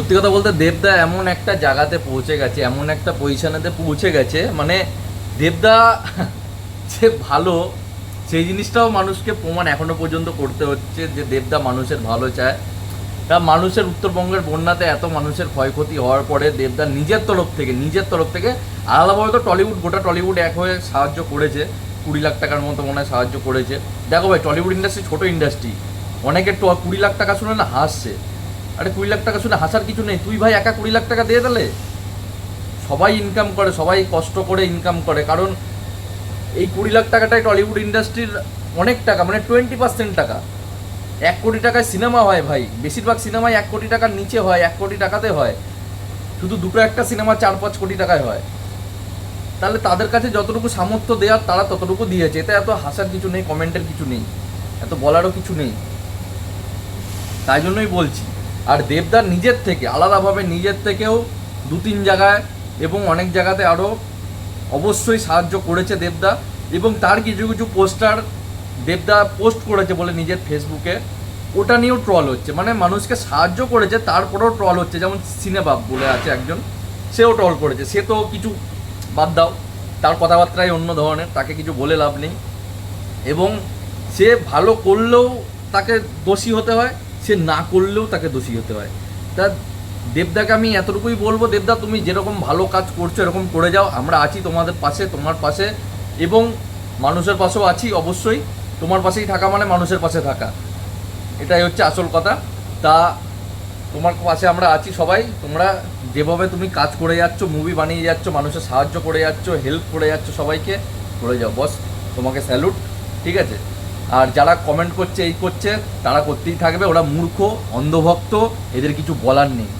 সত্যি কথা বলতে দেবদা এমন একটা জায়গাতে পৌঁছে গেছে, এমন একটা পজিশনেতে পৌঁছে গেছে মানে দেবদা যে ভালো, সেই জিনিসটাও মানুষকে প্রমাণ এখনও পর্যন্ত করতে হচ্ছে যে দেবদা মানুষের ভালো চায়। তা মানুষের উত্তরবঙ্গের বন্যাতে এত মানুষের ক্ষয়ক্ষতি হওয়ার পরে দেবদা নিজের তরফ থেকে, নিজের তরফ থেকে আলাদাভাবে তো টলিউড, গোটা টলিউড এক হয়ে সাহায্য করেছে, কুড়ি লাখ টাকার মতো মনে হয় সাহায্য করেছে। দেখো ভাই, টলিউড ইন্ডাস্ট্রি ছোটো ইন্ডাস্ট্রি অনেকের কুড়ি লাখ টাকা শুনে না হাসছে। আরে কুড়ি লাখ টাকা শুনে হাসার কিছু নেই। তুই ভাই একা কুড়ি লাখ টাকা দিয়ে দিলে? সবাই ইনকাম করে, সবাই কষ্ট করে ইনকাম করে। কারণ এই কুড়ি লাখ টাকাটাই টলিউড ইন্ডাস্ট্রির অনেক টাকা মানে টোয়েন্টি পার্সেন্ট টাকা। এক কোটি টাকায় সিনেমা হয় ভাই। বেশিরভাগ সিনেমায় এক কোটি টাকার নিচে হয়, এক কোটি টাকাতে হয়। শুধু দুটো একটা সিনেমা চার পাঁচ কোটি টাকায় হয়। তাহলে তাদের কাছে যতটুকু সামর্থ্য দেওয়ার, তারা ততটুকু দিয়েছে। এতে এত হাসার কিছু নেই কমেন্টের কিছু নেই। এত বলারও কিছু নেই। তাই জন্যই বলছি। আর দেবদার নিজের থেকে, আলাদাভাবে নিজের থেকেও দু তিন জায়গায় এবং অনেক জায়গাতে আরও অবশ্যই সাহায্য করেছে দেবদা এবং তার কিছু কিছু পোস্টার দেবদা পোস্ট করেছে বলে নিজের ফেসবুকে। ওটা নিয়েও ট্রল হচ্ছে মানে মানুষকে সাহায্য করেছে, তারপরেও ট্রল হচ্ছে। যেমন সিনেবাব বলে আছে একজন, সেও ট্রল করেছে। সে তো কিছু বাদ দাও, তার কথাবার্তাই অন্য ধরনের, তাকে কিছু বলে লাভ নেই। এবং সে ভালো করলেও তাকে দোষী হতে হয় সে না করলেও তাকে দোষী হতে হয়। তা দেবদাকে আমি এতটুকুই বলব, দেবদা, তুমি যেরকম ভালো কাজ করছ, এরকম করে যাও। আমরা আছি তোমাদের পাশে, তোমার পাশে, এবং মানুষের পাশেও আছি অবশ্যই। তোমার পাশেই থাকা মানে মানুষের পাশে থাকা। এটাই হচ্ছে আসল কথা। তা তোমার পাশে আমরা আছি সবাই। তোমরা যেভাবে তুমি কাজ করে যাচ্ছ মুভি বানিয়ে যাচ্ছ, মানুষের সাহায্য করে যাচ্ছ হেল্প করে যাচ্ছ সবাইকে, করে যাও। বস, তোমাকে স্যালুট ঠিক আছে? আর যারা কমেন্ট করছে, এই করছে, তারা করতেই থাকবে। ওরা মূর্খ, অন্ধভক্ত, এদের কিছু বলার নেই।